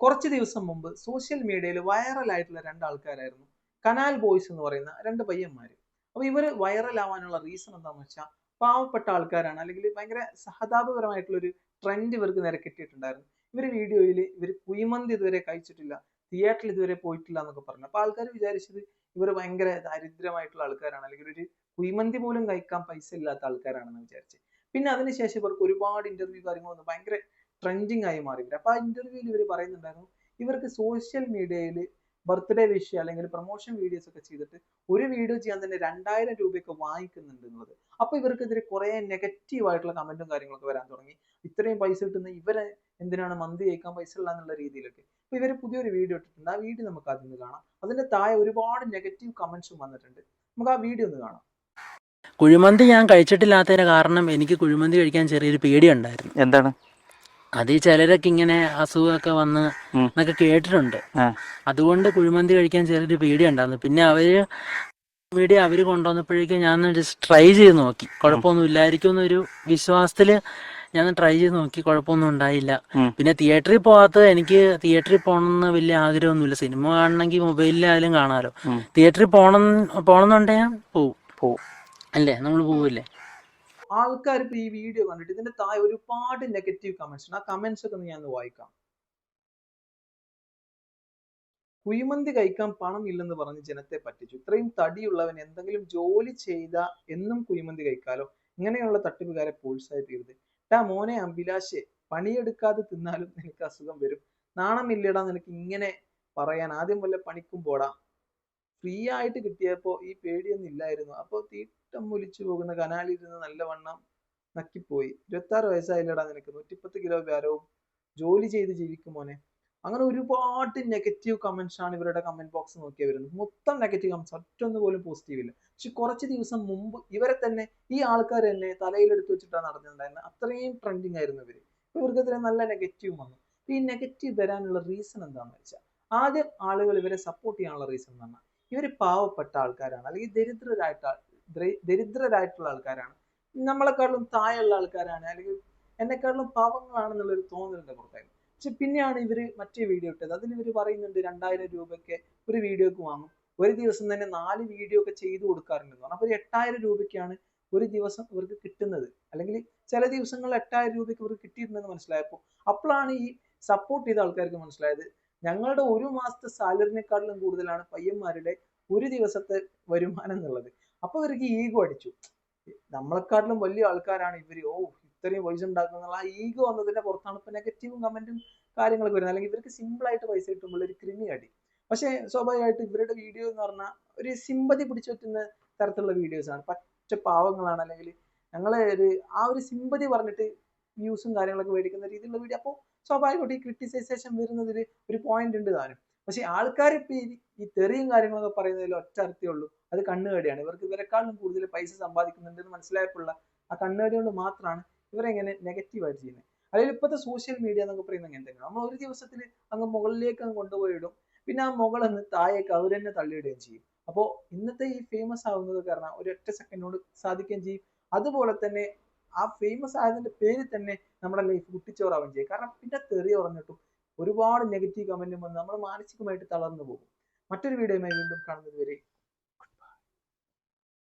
കുറച്ച് ദിവസം മുമ്പ് സോഷ്യൽ മീഡിയയിൽ വൈറലായിട്ടുള്ള രണ്ട് ആൾക്കാരായിരുന്നു കനാൽ ബോയ്സ് എന്ന് പറയുന്ന രണ്ട് പയ്യന്മാർ അപ്പൊ ഇവർ വൈറലാവാനുള്ള റീസൺ എന്താണെന്ന് വെച്ചാൽ പാവപ്പെട്ട ആൾക്കാരാണ്. അല്ലെങ്കിൽ ഭയങ്കര സഹതാപകരമായിട്ടുള്ളൊരു ട്രെൻഡ് ഇവർക്ക് നേരെ കിട്ടിയിട്ടുണ്ടായിരുന്നു. ഇവർ വീഡിയോയിൽ ഇവർ കുഴിമന്തി ഇതുവരെ കഴിച്ചിട്ടില്ല തിയേറ്ററിൽ ഇതുവരെ പോയിട്ടില്ല എന്നൊക്കെ പറഞ്ഞു. അപ്പൊ ആൾക്കാർ വിചാരിച്ചത് ഇവർ ഭയങ്കര ദാരിദ്ര്യമായിട്ടുള്ള ആൾക്കാരാണ്. അല്ലെങ്കിൽ ഒരു കുഴിമന്തി പോലും കഴിക്കാൻ പൈസ ഇല്ലാത്ത ആൾക്കാരാണെന്ന് വിചാരിച്ചു. പിന്നെ അതിനുശേഷം ഇവർക്ക് ഒരുപാട് ഇന്റർവ്യൂ കാര്യങ്ങളൊന്നും ഭയങ്കര ട്രെൻഡിങ് ആയി മാറിയില്ല ഇവർ അപ്പൊ ആ ഇന്റർവ്യൂവിൽ ഇവർ പറയുന്നുണ്ടായിരുന്നു ഇവർക്ക് സോഷ്യൽ മീഡിയയിൽ ബർത്ത്ഡേ വിഷ് അല്ലെങ്കിൽ പ്രൊമോഷൻ വീഡിയോസ് ഒക്കെ ചെയ്തിട്ട് ഒരു വീഡിയോ ചെയ്യാൻ തന്നെ രണ്ടായിരം രൂപയൊക്കെ വാങ്ങിക്കുന്നുണ്ട് എന്നുള്ളത്. അപ്പൊ ഇവർക്കെതിരെ കുറെ നെഗറ്റീവ് ആയിട്ടുള്ള കമന്റും കാര്യങ്ങളൊക്കെ വരാൻ തുടങ്ങി. ഇത്രയും പൈസ കിട്ടുന്ന ഇവരെ എന്തിനാണ് മന്തി കഴിക്കാൻ പൈസ ഉള്ള എന്നുള്ള രീതിയിലൊക്കെ. അപ്പൊ ഇവർ പുതിയൊരു വീഡിയോ ഇട്ടിട്ടുണ്ട്. ആ വീഡിയോ നമുക്ക് ആദ്യം ഒന്ന് കാണാം. അതിന്റെ താഴെ ഒരുപാട് നെഗറ്റീവ് കമന്റ്സും വന്നിട്ടുണ്ട്. നമുക്ക് ആ വീഡിയോ ഒന്ന് കാണാം. കുഴിമന്തി ഞാൻ കഴിച്ചിട്ടില്ലാത്തതിന് കാരണം എനിക്ക് കുഴിമന്തി കഴിക്കാൻ ചെറിയൊരു പേടിയുണ്ടായിരുന്നു. എന്താണ്? അത് ഈ ചിലരൊക്കെ ഇങ്ങനെ അസുഖമൊക്കെ വന്ന്. എന്നൊക്കെ കേട്ടിട്ടുണ്ട്. അതുകൊണ്ട് കുഴിമന്തി കഴിക്കാൻ ചെറിയൊരു പേടിയുണ്ടായിരുന്നു. പിന്നെ അവർ വീഡിയോ അവർ കൊണ്ടുവന്നപ്പോഴേക്കും ഞാൻ ജസ്റ്റ് ട്രൈ ചെയ്ത് നോക്കി. കുഴപ്പമൊന്നും ഇല്ലായിരിക്കും എന്നൊരു വിശ്വാസത്തിൽ ഞാൻ ട്രൈ ചെയ്ത് നോക്കി. കുഴപ്പമൊന്നും ഉണ്ടായില്ല. പിന്നെ തിയേറ്ററിൽ പോകാത്തത് എനിക്ക് തിയേറ്ററിൽ പോകണമെന്ന് വലിയ ആഗ്രഹമൊന്നുമില്ല. സിനിമ കാണണമെങ്കിൽ മൊബൈലിലായാലും കാണാമല്ലോ. തിയേറ്ററിൽ പോകണം പോകണമെന്നുണ്ടെങ്കിൽ ഞാൻ പോവും. പോവും. അല്ലേ? നമ്മൾ പോവില്ലേ? ആൾക്കാർ ഇപ്പൊ ഈ വീഡിയോ കണ്ടിട്ട് ഇതിന്റെ താഴെ ഒരുപാട് നെഗറ്റീവ് കമന്റ്സ് ഉണ്ട്. ആ കമന്റ്സ് ഒക്കെ ഞാൻ ഒന്ന് വായിക്കാം. കുഴിമന്തി കഴിക്കാൻ പണം ഇല്ലെന്ന് പറഞ്ഞ് ജനത്തെ പറ്റിച്ചു. ഇത്രയും തടിയുള്ളവൻ എന്തെങ്കിലും ജോലി ചെയ്ത എന്നും കുഴിമന്തി കഴിക്കാലോ? ഇങ്ങനെയുള്ള തട്ടിപ്പുകാരെ പ്രോത്സാഹിപ്പിക്കരുത്. ടാ മോനെ അഭിലാഷെ പണിയെടുക്കാതെ തിന്നാലും നിനക്ക് അസുഖം വരും. നാണമില്ലടാ നിനക്ക് ഇങ്ങനെ പറയാൻ. ആദ്യം വല്ല പണിക്കും പോടാ. ഫ്രീ ആയിട്ട് കിട്ടിയപ്പോ ഈ പേടിയൊന്നും ഇല്ലായിരുന്നു. അപ്പൊ തീട്ടം ഒലിച്ചു പോകുന്ന കനാലിൽ നിന്ന് നല്ലവണ്ണം നക്കിപ്പോയി. ഇരുപത്താറ് വയസ്സായില്ലടാ നിനക്ക്. നൂറ്റിപ്പത്ത് കിലോ ഭാരവും ജോലി ചെയ്ത് ജീവിക്കും മോനെ. അങ്ങനെ ഒരുപാട് നെഗറ്റീവ് കമന്റ്സ് ആണ് ഇവരുടെ കമന്റ് ബോക്സ് നോക്കിയാൽ വരുന്നത്. മൊത്തം നെഗറ്റീവ് കമന്റ്സ് ഒറ്റൊന്ന് പോലും പോസിറ്റീവ് ഇല്ല. പക്ഷെ കുറച്ച് ദിവസം മുമ്പ് ഇവരെ തന്നെ ഈ ആൾക്കാർ തന്നെ തലയിലെടുത്ത് വെച്ചിട്ടാണ് നടന്നിട്ടുണ്ടായിരുന്നത്. അത്രയും ട്രെൻഡിങ് ആയിരുന്നു ഇവർ. ഇവർക്ക് ഇവർക്കെതിരെ നല്ല നെഗറ്റീവ് വന്നു. ഈ നെഗറ്റീവ് വരാനുള്ള റീസൺ എന്താണെന്ന് വെച്ചാൽ ആദ്യം ആളുകൾ ഇവരെ സപ്പോർട്ട് ചെയ്യാനുള്ള റീസൺ എന്ന് പറഞ്ഞാൽ ഇവർ പാവപ്പെട്ട ആൾക്കാരാണ്. അല്ലെങ്കിൽ ദരിദ്രരായിട്ട് ദരി- ദരിദ്രരായിട്ടുള്ള ആൾക്കാരാണ്. നമ്മളെക്കാളും താഴെയുള്ള ആൾക്കാരാണ്. അല്ലെങ്കിൽ എന്നെക്കാളും പാവങ്ങളാണെന്നുള്ളൊരു തോന്നലുണ്ട് പുറത്തായിരുന്നു പക്ഷെ പിന്നെയാണ് ഇവർ മറ്റേ വീഡിയോ ഇട്ടത്. അതിൽ ഇവർ പറയുന്നുണ്ട് രണ്ടായിരം രൂപയ്ക്ക് ഒരു വീഡിയോക്ക് വാങ്ങും. ഒരു ദിവസം തന്നെ നാല് വീഡിയോ ഒക്കെ ചെയ്തു കൊടുക്കാറുണ്ടെന്ന് പറഞ്ഞു അപ്പോൾ ഒരു എട്ടായിരം രൂപയ്ക്കാണ് ഒരു ദിവസം ഇവർക്ക് കിട്ടുന്നത്. അല്ലെങ്കിൽ ചില ദിവസങ്ങൾ എട്ടായിരം രൂപയ്ക്ക് ഇവർക്ക് കിട്ടിയിട്ടുണ്ടെന്ന് മനസ്സിലായപ്പോൾ അപ്പോഴാണ് ഈ സപ്പോർട്ട് ചെയ്ത ആൾക്കാർക്ക് മനസ്സിലായത്. ഞങ്ങളുടെ ഒരു മാസത്തെ സാലറിനെക്കാളിലും കൂടുതലാണ് പയ്യന്മാരുടെ ഒരു ദിവസത്തെ വരുമാനം എന്നുള്ളത്. അപ്പൊ ഇവർക്ക് ഈഗോ അടിച്ചു. നമ്മളെക്കാട്ടിലും വലിയ ആൾക്കാരാണ് ഇവർ ഓ ഇത്രയും പൈസ ഉണ്ടാക്കുന്ന ആ ഈഗോ വന്നതിന്റെ പുറത്താണ് ഇപ്പൊ നെഗറ്റീവും കമന്റും കാര്യങ്ങളൊക്കെ വരുന്നത്. അല്ലെങ്കിൽ ഇവർക്ക് സിമ്പിൾ ആയിട്ട് പൈസ കിട്ടുമ്പോൾ ഒരു ക്രിമി അടി. പക്ഷെ സ്വാഭാവികമായിട്ട് ഇവരുടെ വീഡിയോ എന്ന് പറഞ്ഞാൽ ഒരു സിമ്പതി പിടിച്ചു പറ്റുന്ന തരത്തിലുള്ള വീഡിയോസ് ആണ്. പച്ച പാവങ്ങളാണ്. അല്ലെങ്കിൽ ഞങ്ങളെ ഒരു ആ ഒരു സിമ്പതി പറഞ്ഞിട്ട് വ്യൂസും കാര്യങ്ങളൊക്കെ മേടിക്കുന്ന രീതിയിലുള്ള വീഡിയോ അപ്പോൾ സ്വാഭാവികമായിട്ട് ഈ ക്രിട്ടിസൈസേഷൻ വരുന്നതിൽ ഒരു പോയിന്റ് ഉണ്ട് താനും. പക്ഷെ ആൾക്കാർ ഇപ്പൊ ഈ ഈ തെറിയും കാര്യങ്ങളൊക്കെ പറയുന്നതിൽ ഒറ്റ അർത്ഥമേ അത് കണ്ണുകടിയാണ്. ഇവർക്ക് ഇവരെക്കാളും കൂടുതൽ പൈസ സമ്പാദിക്കുന്നുണ്ട് എന്ന് മനസ്സിലായപ്പോഴുള്ള ആ കണ്ണുകടി കൊണ്ട് മാത്രമാണ് ഇവരെങ്ങനെ നെഗറ്റീവ് ആയിട്ട് ചെയ്യുന്നത്. അല്ലെങ്കിൽ ഇപ്പോഴത്തെ സോഷ്യൽ മീഡിയ എന്നൊക്കെ പറയുന്നത് എങ്ങനെ നമ്മൾ ഒരു ദിവസത്തിൽ അങ്ങ് മുകളിലേക്ക് അങ്ങ് കൊണ്ടുപോയി ഇടും. പിന്നെ ആ മുകളെന്ന് താഴേക്ക് അവർ തന്നെ തള്ളിയിടുകയും ചെയ്യും. അപ്പോൾ ഇന്നത്തെ ഈ ഫേമസ് ആവുന്നത് കാരണം ഒരു ഒറ്റ സെക്കൻഡ് കൊണ്ട് സാധിക്കുകയും ചെയ്യും. അതുപോലെ തന്നെ ആ ഫേമസ് ആയതിന്റെ പേരിൽ തന്നെ നമ്മുടെ ലൈഫ് കുട്ടിച്ചോറാവുകയും ചെയ്യും. കാരണം പിന്നെ തെറി പറഞ്ഞിട്ടും ഒരുപാട് നെഗറ്റീവ് കമന്റും വന്ന് നമ്മൾ മാനസികമായിട്ട് തളർന്നു പോകും. മറ്റൊരു വീഡിയോയുമായി വീണ്ടും കാണുന്നത് വരെ